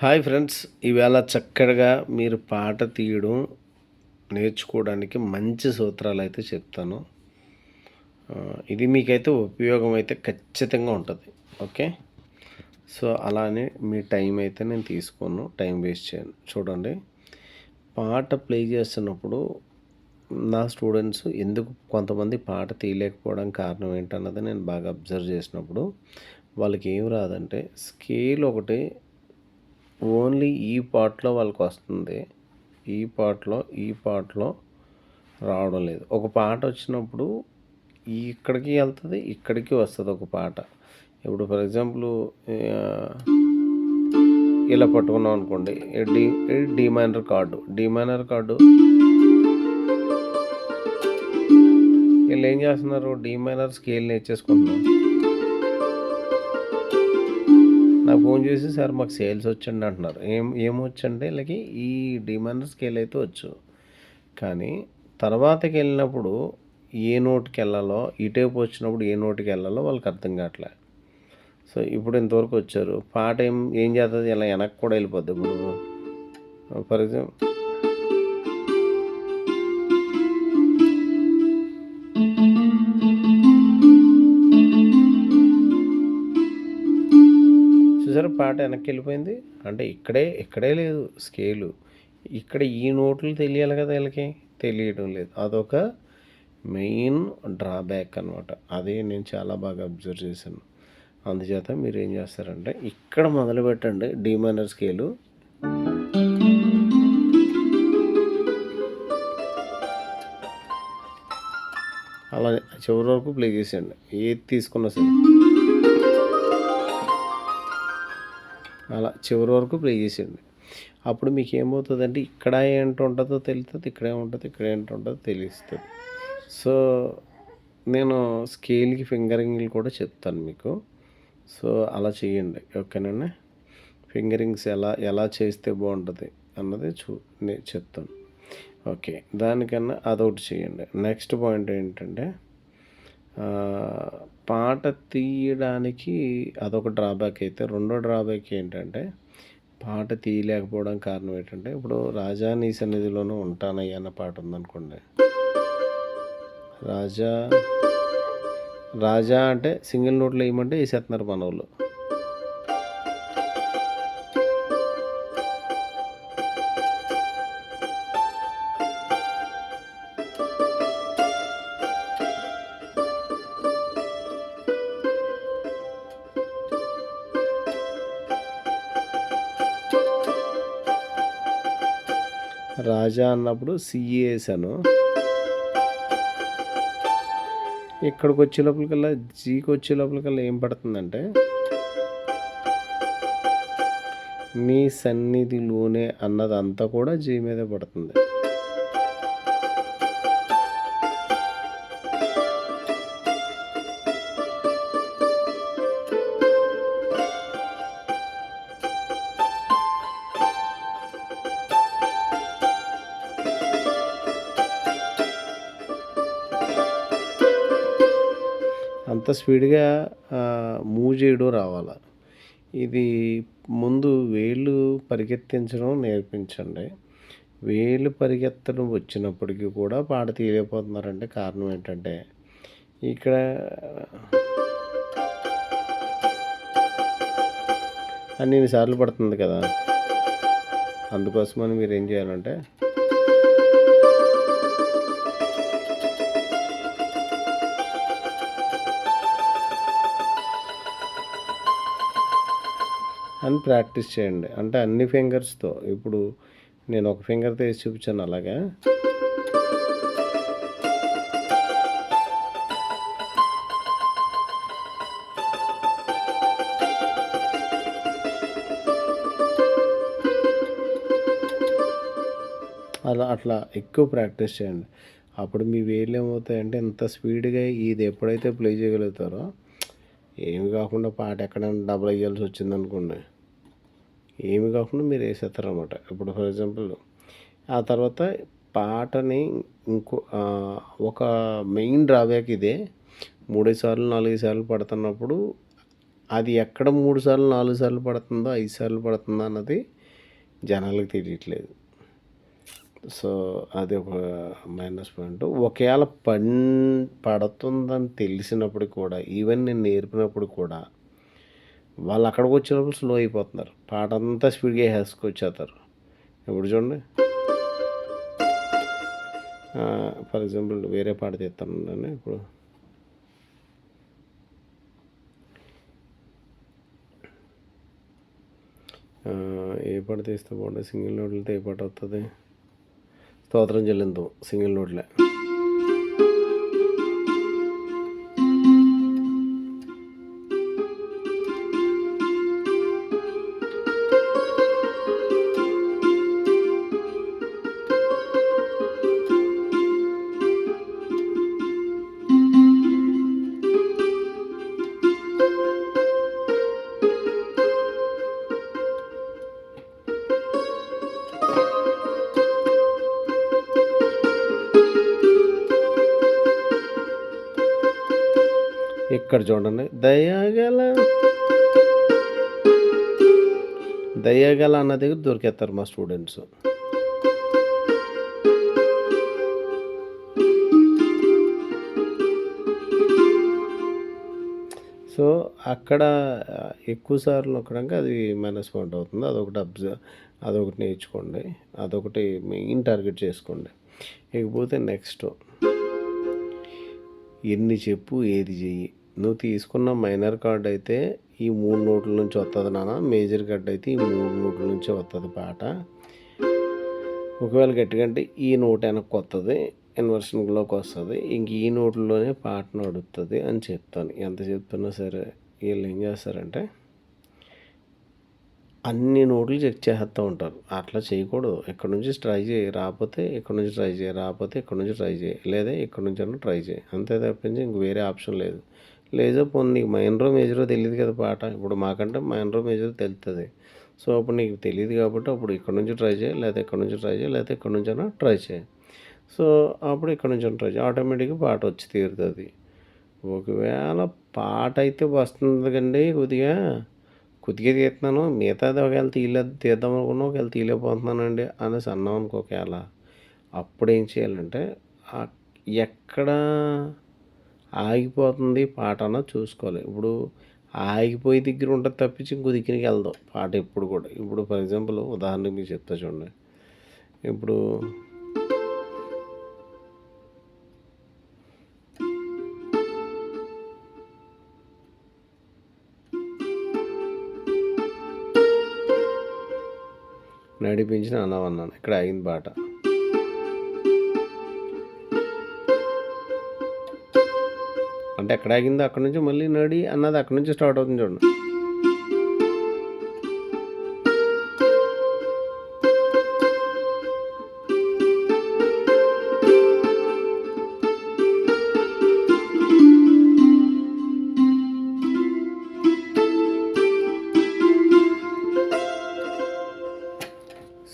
Hi friends ఈవేళ చక్కగా మీరు పాట తీయడం నేర్చుకోవడానికి మంచి సూత్రాలు అయితే చెప్తాను ఇది మీకైతే ఉపయోగం అయితే ఖచ్చితంగా ఉంటుంది ఓకే? సో అలానే మీ టైం అయితే నేను తీసుకోను టైం వేస్ట్ చేయను. చూడండి పాట ప్లే చేస్తున్నప్పుడు నా స్టూడెంట్స్ ఎందుకు కొంతమంది పాట తీయలేకపోవడం కారణం ఏంటన్నది నేను బాగా అబ్జర్వ్ చేసినప్పుడు వాళ్ళకి ఏం రాదంటే స్కేల్ ఒకటి ఓన్లీ ఈ పార్ట్లో వాళ్ళకి వస్తుంది. ఈ పార్ట్లో ఈ పార్ట్లో రావడం లేదు. ఒక పాట వచ్చినప్పుడు ఈ ఇక్కడికి వెళ్తుంది ఇక్కడికి వస్తుంది ఒక పాట. ఇప్పుడు ఫర్ ఎగ్జాంపుల్ ఇలా పట్టుకున్నాం అనుకోండి. D D minor chord. D minor chord. వీళ్ళు ఏం చేస్తున్నారు? డి మైనర్ స్కేల్ నేర్చేసుకుంటున్నారు. నాకు ఫోన్ చేసి సార్ మాకు సేల్స్ వచ్చండి అంటున్నారు ఏం ఏమొచ్చంటే వీళ్ళకి ఈ డిమాండర్ స్కేల్ అయితే వచ్చు కానీ తర్వాతకి వెళ్ళినప్పుడు ఏ నోట్కి వెళ్ళాలో ఈ టైప్ వచ్చినప్పుడు ఏ నోట్కి వెళ్ళాలో వాళ్ళకి అర్థం కావట్లే సో ఇప్పుడు ఇంతవరకు వచ్చారు పాట ఏం ఏం చేస్తుంది ఇలా వెనక్కి కూడా వెళ్ళిపోద్ది ఇప్పుడు ఫర్ ఎగ్జాంపుల్ పాట వెనక్కి వెళ్ళిపోయింది అంటే ఇక్కడే ఇక్కడే లేదు స్కేలు. ఇక్కడ ఈ నోట్లు తెలియాలి కదా వీళ్ళకి? తెలియడం లేదు. అదొక మెయిన్ డ్రాబ్యాక్ అనమాట అదే నేను చాలా బాగా అబ్జర్వ్ చేశాను. అందుచేత మీరు ఏం చేస్తారంటే ఇక్కడ మొదలు పెట్టండి డి మైనర్ స్కేలు. అలా చివరి వరకు ప్లే చేసేయండి. ఏది తీసుకున్నా సరే. అలా చివరి వరకు ప్లే చేసేయండి. అప్పుడు మీకు ఏమవుతుందంటే ఇక్కడ ఏంటి ఉంటుందో తెలుస్తుంది ఇక్కడ ఏముంటుంది ఇక్కడ ఏంటి ఉంటుందో తెలుస్తుంది. సో నేను స్కేల్కి ఫింగరింగ్లు కూడా చెప్తాను మీకు. సో అలా చేయండి ఓకేనండి? ఫింగరింగ్స్ ఎలా ఎలా చేస్తే బాగుంటుంది అన్నది చూ నేను చెప్తాను. ఓకే దానికన్నా అదొకటి చేయండి. నెక్స్ట్ పాయింట్ ఏంటంటే పాట తీయడానికి అదొక డ్రాబ్యాక్ అయితే. రెండో డ్రాబ్యాక్ ఏంటంటే పాట తీయలేకపోవడం కారణం ఏంటంటే ఇప్పుడు రాజా నీ సన్నిధిలోనూ ఉంటానయ్యా అన్న పాట ఉందనుకోండి. రాజా రాజా అంటే సింగిల్ నోట్లో వేయమంటే వేసేస్తున్నారు మన వాళ్ళు రాజా అన్నప్పుడు సిఏ వేసాను ఇక్కడికి వచ్చే లోపలికల్లా జీకి వచ్చే లోపలికల్లా ఏం పడుతుందంటే నీ సన్నిధిలోనే అన్నదంతా కూడా జీ మీదే పడుతుంది. అంత స్పీడ్గా మూవ్ చేయడం రావాలి? ఇది ముందు వేళ్ళు పరిగెత్తించడం నేర్పించండి. వేళ్ళు పరిగెత్తడం వచ్చినప్పటికీ కూడా పాట తీయలేకపోతున్నారంటే కారణం ఏంటంటే ఇక్కడ అన్ని సార్లు పడుతుంది కదా. అందుకోసమని మీరు ఏం చేయాలంటే అని ప్రాక్టీస్ చేయండి. అంటే అన్ని ఫింగర్స్తో ఇప్పుడు నేను ఒక ఫింగర్తో వేసి చూపించాను అలాగా. అలా అట్లా ఎక్కువ ప్రాక్టీస్ చేయండి. అప్పుడు మీ వేళ్ళు ఏమవుతాయంటే ఎంత స్పీడ్గా ఇది ఎప్పుడైతే ప్లే చేయగలుగుతారో ఏమి కాకుండా పాట ఎక్కడైనా డబుల్ అయ్యాల్సి వచ్చింది అనుకోండి ఏమి కాకుండా మీరు వేసేస్తారనమాట ఇప్పుడు ఫర్ ఎగ్జాంపుల్ ఆ తర్వాత పాటని ఇంకో ఒక మెయిన్ డ్రాబ్యాక్ ఇదే. మూడు సార్లు నాలుగు సార్లు పడుతున్నప్పుడు అది ఎక్కడ మూడు సార్లు నాలుగు సార్లు పడుతుందో ఐదు సార్లు పడుతుందో అన్నది జనాలకు తెలియట్లేదు. సో అది ఒక మైనస్ పాయింట్. ఒకవేళ పన్ పడుతుందని తెలిసినప్పుడు కూడా ఈవెన్ నేను నేర్పినప్పుడు కూడా వాళ్ళు అక్కడికి వచ్చినప్పుడు స్లో అయిపోతున్నారు. పాట అంతా స్పీడ్గా వేసుకొచ్చేస్తారు. ఇప్పుడు చూడండి. ఫర్ ఎగ్జాంపుల్ వేరే పాట తీస్తాను ఇప్పుడు. ఏ పాట తీస్తే బాగుంటుంది? సింగిల్ నోట్లతో ఏ పాట వస్తుంది స్తోత్రం చెల్లిందాం సింగిల్ నోట్లే. ఇక్కడ చూడండి. దయగల దయగల అన్న దగ్గర దొరికేస్తారు మా స్టూడెంట్స్. సో అక్కడ ఎక్కువ సార్లు నొక్కడానికి అది మైనస్ పాయింట్ అవుతుంది. అదొకటి అబ్జర్వ్ అదొకటి నేర్చుకోండి. అదొకటి మెయిన్ టార్గెట్ చేసుకోండి. ఇకపోతే నెక్స్ట్. ఎన్ని చెప్పు ఏది చెయ్యి. నువ్వు తీసుకున్న మైనర్ కార్డ్ అయితే ఈ మూడు నోట్ల నుంచి వస్తుంది నాన్న. మేజర్ కార్డ్ అయితే ఈ మూడు నోట్ల నుంచి వస్తుంది పాట. ఒకవేళ గట్టిగంటే ఈ నోట్ వెనక్కి వస్తుంది ఇన్వర్షన్లోకి వస్తుంది ఇంక ఈ నోట్లోనే పాటను అడుగుతుంది అని చెప్తాను. ఎంత చెప్తున్నా సరే వీళ్ళు ఏం చేస్తారంటే అన్ని నోట్లు చెక్ చేస్తూ ఉంటారు. అట్లా చేయకూడదు. ఇక్కడ నుంచి ట్రై చేయి రాకపోతే ఇక్కడ నుంచి ట్రై చేయి రాకపోతే ఇక్కడ నుంచి ట్రై చేయి లేదా ఇక్కడ నుంచి అన్న ట్రై చేయి. అంతే తప్పించి ఇంక వేరే ఆప్షన్ లేదు. లేదో పోనీ నీకు మైనరో మేజరో తెలియదు కదా పాట. ఇప్పుడు మాకంటే మైనరో మేజరో తెలుస్తుంది సో అప్పుడు నీకు తెలియదు కాబట్టి అప్పుడు ఇక్కడ నుంచి ట్రై చేయి లేదా ఇక్కడ నుంచి ట్రై చేయి లేదా ఇక్కడ నుంచైనా ట్రై చేయి. సో అప్పుడు ఇక్కడ నుంచి ట్రై చేయి. ఆటోమేటిక్గా పాట వచ్చి తీరుతుంది. ఒకవేళ పాట అయితే వస్తుంది కండి కొద్దిగా. కొద్దిగా తీస్తున్నాను. మిగతాది ఒకవేళ తీయలే తీద్దాం అనుకున్నా ఒకవేళ తీయలేకపోతున్నానండి అనేసి అన్నాం అనుకో ఒకవేళ. అప్పుడు ఏం చేయాలంటే ఎక్కడ ఆగిపోతుంది పాట అన్న చూసుకోవాలి. ఇప్పుడు ఆగిపోయి దగ్గర ఉంటుంది తప్పించి ఇంకో దగ్గరికి వెళ్దాం పాట ఎప్పుడు కూడా. ఇప్పుడు ఫర్ ఎగ్జాంపుల్ ఉదాహరణకి మీకు చెప్తా చూడండి. ఇప్పుడు నడిపించిన అన్నవన్నాను ఇక్కడ ఆగింది పాట. అంటే ఎక్కడ ఆగిందో అక్కడ నుంచి మళ్ళీ నడి అన్నది అక్కడ నుంచి స్టార్ట్ అవుతుంది చూడండి.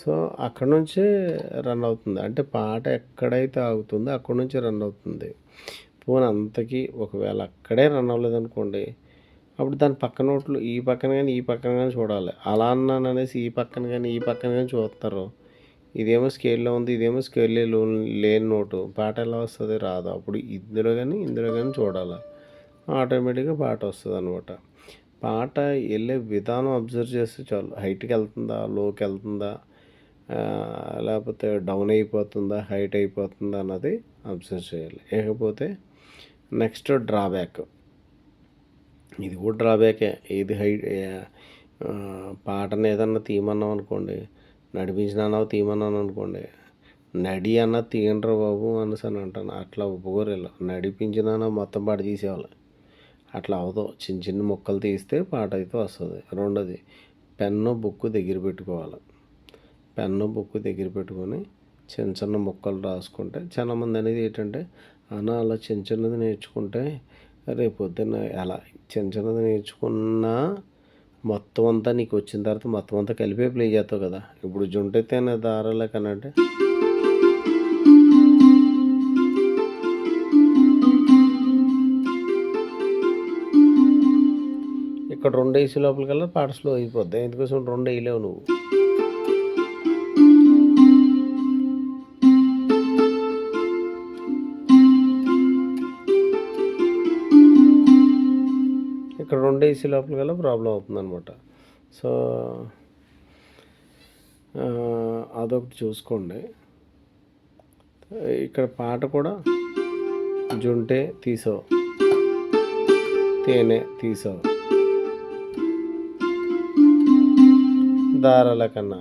సో అక్కడ నుంచే రన్ అవుతుంది. అంటే పాట ఎక్కడైతే ఆగుతుందో అక్కడ నుంచి రన్ అవుతుంది. ఫోన్ అంతకి ఒకవేళ అక్కడే రన్ అవ్వలేదు అనుకోండి అప్పుడు దాని పక్కన ఓట్లు ఈ పక్కన కానీ ఈ పక్కన కానీ చూడాలి. అలా అన్నాను అనేసి ఈ పక్కన కానీ ఈ పక్కన కానీ చూస్తారు. ఇదేమో స్కేల్లో ఉంది ఇదేమో స్కేల్ లేని నోటు. పాట ఎలా వస్తుంది రాదు. అప్పుడు ఇందులో కానీ ఇందులో కానీ చూడాలి. ఆటోమేటిక్గా పాట వస్తుంది అనమాట పాట వెళ్ళే విధానం అబ్జర్వ్ చేస్తే చాలు. హైట్కి వెళ్తుందా లోకి వెళ్తుందా లేకపోతే డౌన్ అయిపోతుందా హైట్ అయిపోతుందా అన్నది అబ్జర్వ్ చేయాలి. లేకపోతే నెక్స్ట్ డ్రాబ్యాక్. ఇది కూడా డ్రాబ్యాకే. ఇది హై పాటను ఏదన్నా తీయమన్నాం అనుకోండి నడిపించినా తీయమన్నాను అనుకోండి నడి అన్న తీయండ్ర బాబు అనేసి అని అంటాను. అట్లా ఒప్పుకోరేళ్ళు. నడిపించినా మొత్తం పాట తీసేవాళ్ళు. అట్లా అవదు. చిన్న చిన్న ముక్కలు తీస్తే పాట అయితే వస్తుంది. రెండోది పెన్ను బుక్ దగ్గర పెట్టుకోవాలి. పెన్ను బుక్ దగ్గర పెట్టుకొని చిన్న చిన్న ముక్కలు రాసుకుంటే చాలామంది అనేది ఏంటంటే అన్న అలా చిన్న చిన్నది నేర్చుకుంటే రేపు పొద్దున్న అలా చిన్న చిన్నది నేర్చుకున్నా మొత్తం అంతా నీకు వచ్చిన తర్వాత మొత్తం అంతా కలిపే ప్లే చేస్తావు కదా. ఇప్పుడు జుంటైతేనే దారాలే కనంటే ఇక్కడ రెండు వేసి లోపలికల్లా పాట స్లో అయిపోద్ది. ఎందుకోసం రెండు వేయలేవు నువ్వు? ఇక్కడ రెండు లోపల గల ప్రాబ్లం అవుతుంది అనమాట సో అదొకటి చూసుకోండి. ఇక్కడ పాట కూడా జుంటే తీసో తేనె తీసో. దారాల కన్నా.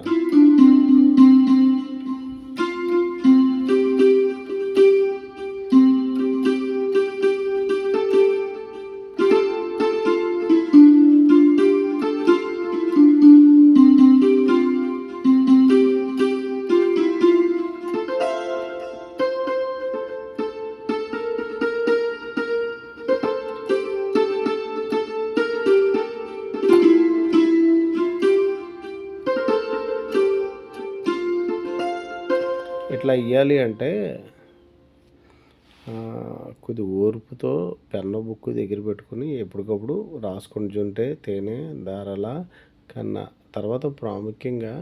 ఇట్లా ఇవ్వాలి అంటే కొద్ది ఓర్పుతో పెన్ను బుక్ దగ్గర పెట్టుకుని ఎప్పటికప్పుడు రాసుకుంటుంటే తేనె దారాల కన్నా. తర్వాత ప్రాముఖ్యంగా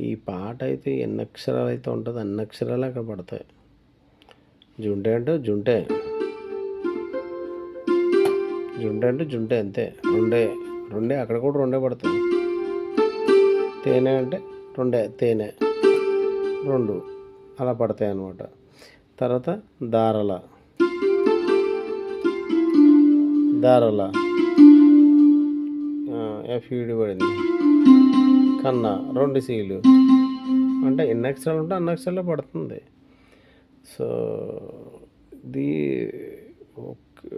ఈ పాట అయితే ఎన్ని అక్షరాలు అయితే ఉంటుందో అన్ని అక్షరాలు అక్కడ పడతాయి. జుంటే అంటే జుంటే. జుంటే అంటే జుంటే అంతే. రెండే రెండే అక్కడ కూడా రెండే పడతాయి. తేనె అంటే రెండే తేనె రెండు. అలా పడతాయి అన్నమాట. తర్వాత దారల. దారల. ఎఫ్యూడి పడింది. కన్నా రెండు సీలు. అంటే ఎన్ని అక్షరాలు ఉంటే అన్ని అక్షరాలు పడుతుంది. సో ఇది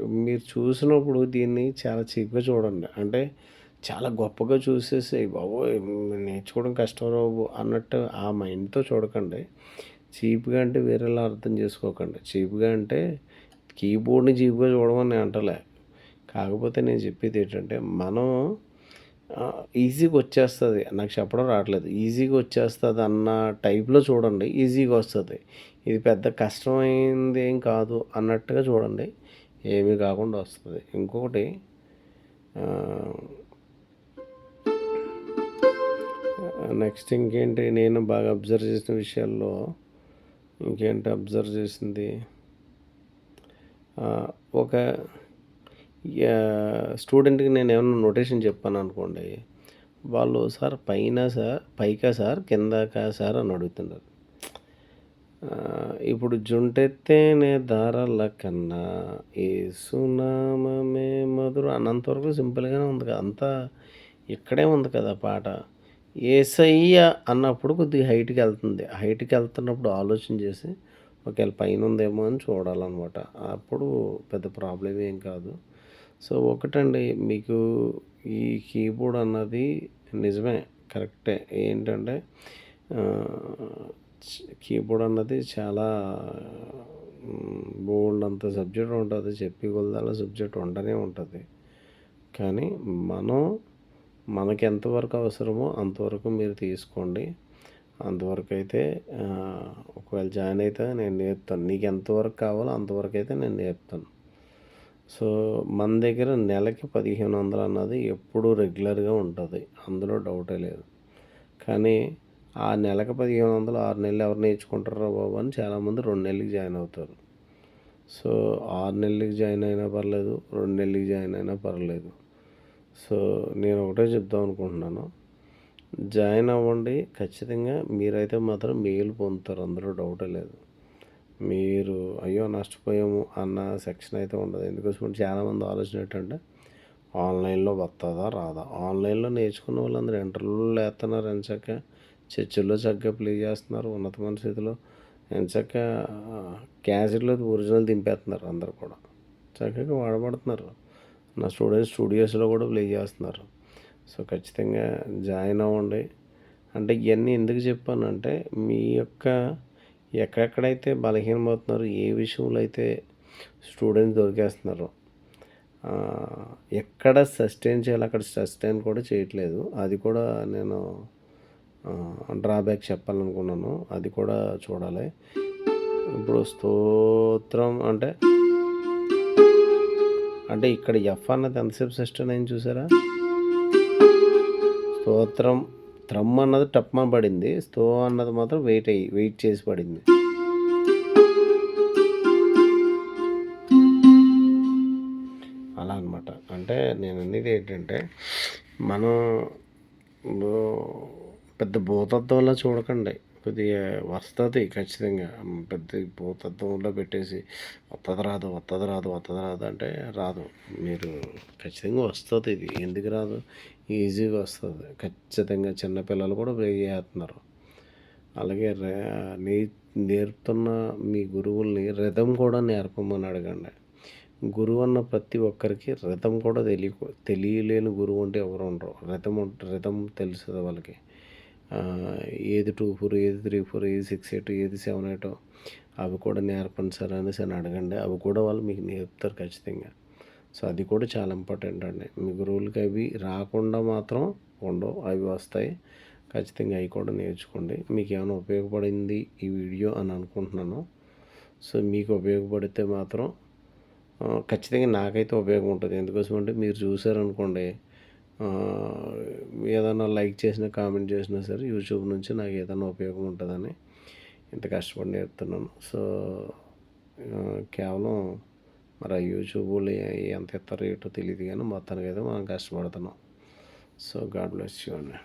మీరు చూసినప్పుడు దీన్ని చాలా చీప్గా చూడండి. అంటే చాలా గొప్పగా చూసేసి బాబోయ్ నేర్చుకోవడం కష్టం రావు అన్నట్టు ఆ మైండ్తో చూడకండి. చీప్గా అంటే వేరేలా అర్థం చేసుకోకండి. చీప్గా అంటే కీబోర్డ్ని చీప్గా చూడమని నేను అంటలే. కాకపోతే నేను చెప్పేది ఏంటంటే మనం ఈజీగా వచ్చేస్తుంది. నాకు చెప్పడం రావట్లేదు. ఈజీగా వచ్చేస్తుంది అన్న టైప్లో చూడండి. ఈజీగా వస్తుంది. ఇది పెద్ద కష్టమైంది ఏం కాదు అన్నట్టుగా చూడండి. ఏమీ కాకుండా వస్తుంది. ఇంకొకటి నెక్స్ట్ ఇంకేంటి? నేను బాగా అబ్జర్వ్ చేసిన విషయాల్లో ఇంకేంటి అబ్జర్వ్ చేసింది? ఒక స్టూడెంట్కి నేను ఏమైనా నోటేషన్ చెప్పాను అనుకోండి వాళ్ళు సార్ పైన సార్ పైకా సార్ కిందకా సార్ అని అడుగుతున్నారు. ఇప్పుడు జుంటెత్తేనే దారాల కన్నా ఏసునామమే మధుర అన్నంతవరకు సింపుల్గానే ఉంది కదా అంతా ఇక్కడే ఉంది కదా పాట. ఏసయ్య అన్నప్పుడు కొద్దిగా హైట్కి వెళ్తుంది. హైట్కి వెళ్తున్నప్పుడు ఆలోచన చేసి ఒకవేళ పైన ఉందేమో అని చూడాలన్నమాట. అప్పుడు పెద్ద ప్రాబ్లం ఏం కాదు. సో ఒకటండి మీకు ఈ కీబోర్డ్ అన్నది నిజమే కరెక్టే. ఏంటంటే కీబోర్డ్ అన్నది చాలా బోల్డ్ అంత సబ్జెక్ట్ ఉంటుంది చెప్పి కొలదాల సబ్జెక్ట్ ఉండనే ఉంటుంది. కానీ మనం మనకి ఎంతవరకు అవసరమో అంతవరకు మీరు తీసుకోండి. అంతవరకు అయితే ఒకవేళ జాయిన్ అయితే నేను నేర్పుతాను. నీకు ఎంతవరకు కావాలో అంతవరకు అయితే నేను నేర్పుతాను. సో మన దగ్గర నెలకి పదిహేను వందలు అన్నది ఎప్పుడూ రెగ్యులర్గా ఉంటుంది. అందులో డౌటే లేదు. కానీ ఆ నెలకు పదిహేను వందలు ఆరు నెలలు ఎవరు నేర్చుకుంటారో బాబు అని చాలామంది రెండు నెలలకి జాయిన్ అవుతారు. సో ఆరు నెలలకి జాయిన్ అయినా పర్లేదు రెండు నెలలకి జాయిన్ అయినా పర్లేదు. సో నేను ఒకటే చెప్దాం అనుకుంటున్నాను. జాయిన్ అవ్వండి. ఖచ్చితంగా మీరైతే మాత్రం మేలు పొందుతారు. అందులో డౌటే లేదు. మీరు అయ్యో నష్టపోయాము అన్న సెక్షన్ అయితే ఉండదు. ఎందుకోసం చాలామంది ఆలోచన ఏంటంటే ఆన్లైన్లో వస్తుందా రాదా? ఆన్లైన్లో నేర్చుకున్న వాళ్ళందరూ ఇంటర్వ్యూలు వేస్తున్నారు ఎంచక్క చర్చిల్లో చక్కగా ప్లే చేస్తున్నారు. ఉన్నతమైన స్థితిలో ఎంచక్క క్యాసెట్లో ఒరిజినల్ దింపేస్తున్నారు అందరు కూడా. చక్కగా వాడబడుతున్నారు. నా స్టూడెంట్స్ స్టూడియోస్లో కూడా ప్లే చేస్తున్నారు. సో ఖచ్చితంగా జాయిన్ అవ్వండి. అంటే ఇవన్నీ ఎందుకు చెప్పానంటే మీ యొక్క ఎక్కడెక్కడైతే బలహీనమవుతున్నారో ఏ విషయంలో అయితే స్టూడెంట్స్ దొరికేస్తున్నారో ఎక్కడ సస్టైన్ చేయాలి అక్కడ సస్టైన్ కూడా చేయట్లేదు. అది కూడా నేను డ్రాబ్యాక్ చెప్పాలనుకున్నాను. అది కూడా చూడాలి. ఇప్పుడు స్తోత్రం అంటే అంటే ఇక్కడ ఎఫ్ అన్నది ఎంతసేపు సస్టైన్ అయింది చూసారా? స్తోత్రం. త్రమ్ అన్నది టప్మ పడింది. స్తో అన్నది మాత్రం వెయిట్ అయ్యి వెయిట్ చేసి పడింది. అలా అనమాట అంటే నేను అనేది ఏంటంటే మనం పెద్ద భూతత్వంలా చూడకండి. కొద్దిగా వస్తుంది ఖచ్చితంగా. పెద్ద భూతత్వంలో పెట్టేసి వస్తుంది రాదు వస్తుంది రాదు వస్తుంది రాదు అంటే రాదు. మీరు ఖచ్చితంగా వస్తుంది ఇది. ఎందుకు రాదు? ఈజీగా వస్తుంది. ఖచ్చితంగా చిన్నపిల్లలు కూడా చేస్తున్నారు. అలాగే రే నే నేర్పుతున్న మీ గురువుల్ని రథం కూడా నేర్పమని అడగండి. గురువు అన్న ప్రతి ఒక్కరికి రథం కూడా తెలియ తెలియలేని గురువు అంటే ఎవరు ఉండరు. రథం రథం తెలుస్తుంది వాళ్ళకి. ఏది టూ ఫోర్ ఏది త్రీ ఫోర్ ఏది సిక్స్ ఎయిట్ ఏది సెవెన్ ఎయిట్ అవి కూడా నేర్పండి సార్ అనేసి అని అడగండి. అవి కూడా వాళ్ళు మీకు నేర్పుతారు ఖచ్చితంగా. సో అది కూడా చాలా ఇంపార్టెంట్ అండి. మీ గురువులకి అవి రాకుండా మాత్రం ఉండవు. అవి వస్తాయి. ఖచ్చితంగా అవి కూడా నేర్చుకోండి. మీకు ఏమైనా ఉపయోగపడింది ఈ వీడియో అని అనుకుంటున్నాను. సో మీకు ఉపయోగపడితే మాత్రం ఖచ్చితంగా నాకైతే ఉపయోగం ఉంటుంది. ఎందుకోసం అంటే మీరు చూసారనుకోండి ఏదైనా లైక్ చేసినా కామెంట్ చేసినా సరే యూట్యూబ్ నుంచి నాకు ఏదైనా ఉపయోగం ఉంటుందని ఇంత కష్టపడి నేర్పుతున్నాను. సో కేవలం మరి ఆ యూట్యూబ్లు ఎంత ఇస్తారో ఏంటో తెలియదు కానీ మొత్తానికి అయితే మనం కష్టపడుతున్నాం. సో గాడ్ బ్లెస్ యూ అండి.